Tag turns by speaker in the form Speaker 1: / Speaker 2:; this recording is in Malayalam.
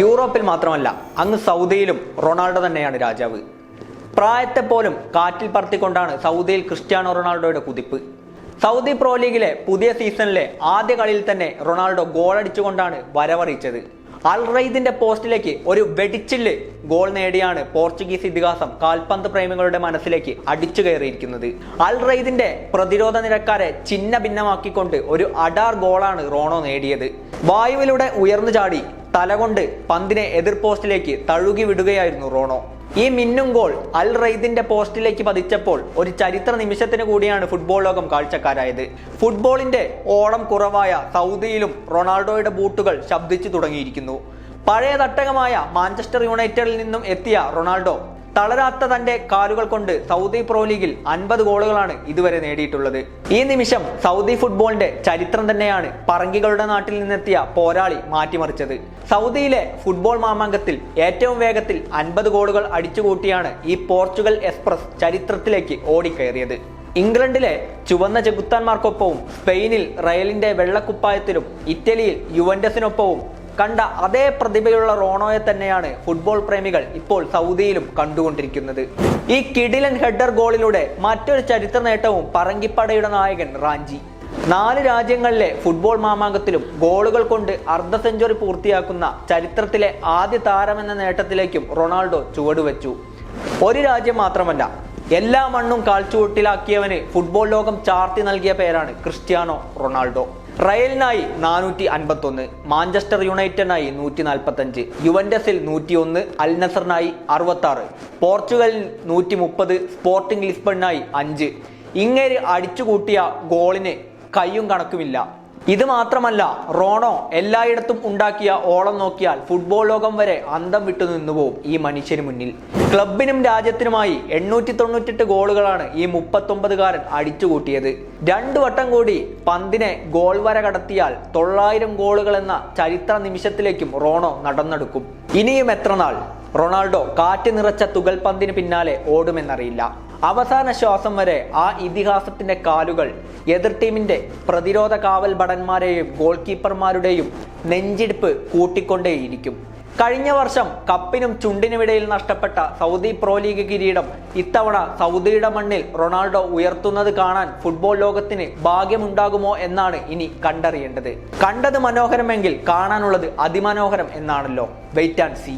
Speaker 1: യൂറോപ്പിൽ മാത്രമല്ല അങ്ങ് സൗദിയിലും റൊണാൾഡോ തന്നെയാണ് രാജാവ്. പ്രായത്തെ പോലും കാറ്റിൽ പറത്തിക്കൊണ്ടാണ് സൗദിയിൽ ക്രിസ്ത്യാനോ റൊണാൾഡോയുടെ കുതിപ്പ്. സൗദി പ്രോ ലീഗിലെ പുതിയ സീസണിലെ ആദ്യ കളിയിൽ തന്നെ റൊണാൾഡോ ഗോളടിച്ചുകൊണ്ടാണ് വരവറിയിച്ചത്. അൽ റൈദിന്റെ പോസ്റ്റിലേക്ക് ഒരു വെടിച്ചിൽ ഗോൾ നേടിയാണ് പോർച്ചുഗീസ് ഇതിഹാസം കാൽപന്ത് പ്രേമികളുടെ മനസ്സിലേക്ക് അടിച്ചു കയറിയിരിക്കുന്നത്. അൽ റൈദിന്റെ പ്രതിരോധ നിരക്കാരെ ചിന്ന ഭിന്നമാക്കിക്കൊണ്ട് ഒരു അഡാർ ഗോളാണ് റോണോ നേടിയത്. വായുവിലൂടെ ഉയർന്നു ചാടി തലകൊണ്ട് പന്തിനെ എതിർ പോസ്റ്റിലേക്ക് തഴുകി വിടുകയായിരുന്നു റോണോ. ഈ മിന്നും ഗോൾ അൽ റൈദിന്റെ പോസ്റ്റിലേക്ക് പതിച്ചപ്പോൾ ഒരു ചരിത്ര നിമിഷത്തിന് കൂടിയാണ് ഫുട്ബോൾ ലോകം കാഴ്ചക്കാരായത്. ഫുട്ബോളിന്റെ ഓളം കുറവായ സൗദിയിലും റൊണാൾഡോയുടെ ബൂട്ടുകൾ ശബ്ദിച്ചു തുടങ്ങിയിരിക്കുന്നു. പഴയ തട്ടകമായ മാഞ്ചസ്റ്റർ യുണൈറ്റഡിൽ നിന്നും എത്തിയ റൊണാൾഡോ തളരാത്ത തന്റെ കാലുകൾ കൊണ്ട് സൗദി പ്രോ ലീഗിൽ അൻപത് ഗോളുകളാണ് ഇതുവരെ നേടിയിട്ടുള്ളത്. ഈ നിമിഷം സൗദി ഫുട്ബോളിന്റെ ചരിത്രം തന്നെയാണ് പറങ്കികളുടെ നാട്ടിൽ നിന്നെത്തിയ പോരാളി മാറ്റിമറിച്ചത്. സൗദിയിലെ ഫുട്ബോൾ മാമാങ്കത്തിൽ ഏറ്റവും വേഗത്തിൽ അൻപത് ഗോളുകൾ അടിച്ചുകൂട്ടിയാണ് ഈ പോർച്ചുഗൽ എക്സ്പ്രസ് ചരിത്രത്തിലേക്ക് ഓടിക്കയറിയത്. ഇംഗ്ലണ്ടിലെ ചുവന്ന ചെകുത്താന്മാർക്കൊപ്പവും സ്പെയിനിൽ റയലിന്റെ വെള്ളക്കുപ്പായത്തിലും ഇറ്റലിയിൽ യുവന്റസിനൊപ്പവും കണ്ട അതേ പ്രതിഭയുള്ള റോണോയെ തന്നെയാണ് ഫുട്ബോൾ പ്രേമികൾ ഇപ്പോൾ സൗദിയിലും കണ്ടുകൊണ്ടിരിക്കുന്നത്. ഈ കിഡിലൻ ഹെഡർ ഗോളിലൂടെ മറ്റൊരു ചരിത്ര നേട്ടവും പറങ്കിപ്പടയുടെ നായകൻ റാഞ്ചി. നാല് രാജ്യങ്ങളിലെ ഫുട്ബോൾ മാമാങ്കത്തിലും ഗോളുകൾ കൊണ്ട് അർദ്ധ സെഞ്ചുറി പൂർത്തിയാക്കുന്ന ചരിത്രത്തിലെ ആദ്യ താരമെന്ന നേട്ടത്തിലേക്കും റൊണാൾഡോ ചുവടുവെച്ചു. ഒരു രാജ്യം മാത്രമല്ല എല്ലാ മണ്ണും കാൽച്ചുവട്ടിലാക്കിയവന് ഫുട്ബോൾ ലോകം ചാർത്തി നൽകിയ പേരാണ് ക്രിസ്ത്യാനോ റൊണാൾഡോ. റയലിനായി നാനൂറ്റി അൻപത്തൊന്ന് മാഞ്ചസ്റ്റർ യുണൈറ്റഡിനായി നൂറ്റി നാൽപ്പത്തഞ്ച് യുവൻഡസിൽ നൂറ്റി ഒന്ന് അൽ നസറിനായി അറുപത്തി ആറ് പോർച്ചുഗലിൽ നൂറ്റി മുപ്പത് സ്പോർട്ടിംഗ് ലിസ്ബണിനായി അഞ്ച്. ഇങ്ങേര് അടിച്ചുകൂട്ടിയ ഗോളിന് കയ്യും കണക്കുമില്ല. ഇത് മാത്രമല്ല റോണോ എല്ലായിടത്തും ഉണ്ടാക്കിയ ഓളം നോക്കിയാൽ ഫുട്ബോൾ ലോകം വരെ അന്തം വിട്ടു നിന്നുപോകും ഈ മനുഷ്യന് മുന്നിൽ. ക്ലബിനും രാജ്യത്തിനുമായി എണ്ണൂറ്റി തൊണ്ണൂറ്റെട്ട് ഗോളുകളാണ് ഈ മുപ്പത്തൊമ്പതുകാരൻ അടിച്ചുകൂട്ടിയത്. രണ്ടു വട്ടം കൂടി പന്തിനെ ഗോൾ വര കടത്തിയാൽ തൊള്ളായിരം ഗോളുകൾ എന്ന ചരിത്ര നിമിഷത്തിലേക്കും റോണോ നടന്നെടുക്കും. ഇനിയും എത്ര നാൾ? റൊണാൾഡോ കാറ്റ് നിറച്ച തുകൽ പന്തിന് പിന്നാലെ ഓടുമെന്നറിയില്ല. അവസാന ശ്വാസം വരെ ആ ഇതിഹാസത്തിന്റെ കാലുകൾ എതിർ ടീമിന്റെ പ്രതിരോധ കാവൽ ഭടന്മാരെയും ഗോൾ കീപ്പർമാരുടെയും നെഞ്ചിടിപ്പ് കൂട്ടിക്കൊണ്ടേയിരിക്കും. കഴിഞ്ഞ വർഷം കപ്പിനും ചുണ്ടിനുമിടയിൽ നഷ്ടപ്പെട്ട സൗദി പ്രോ ലീഗ് കിരീടം ഇത്തവണ സൗദിയുടെ മണ്ണിൽ റൊണാൾഡോ ഉയർത്തുന്നത് കാണാൻ ഫുട്ബോൾ ലോകത്തിന് ഭാഗ്യമുണ്ടാകുമോ എന്നാണ് ഇനി കണ്ടറിയേണ്ടത്. കണ്ടത് മനോഹരമെങ്കിൽ കാണാനുള്ളത് അതിമനോഹരം എന്നാണല്ലോ. Wait and see.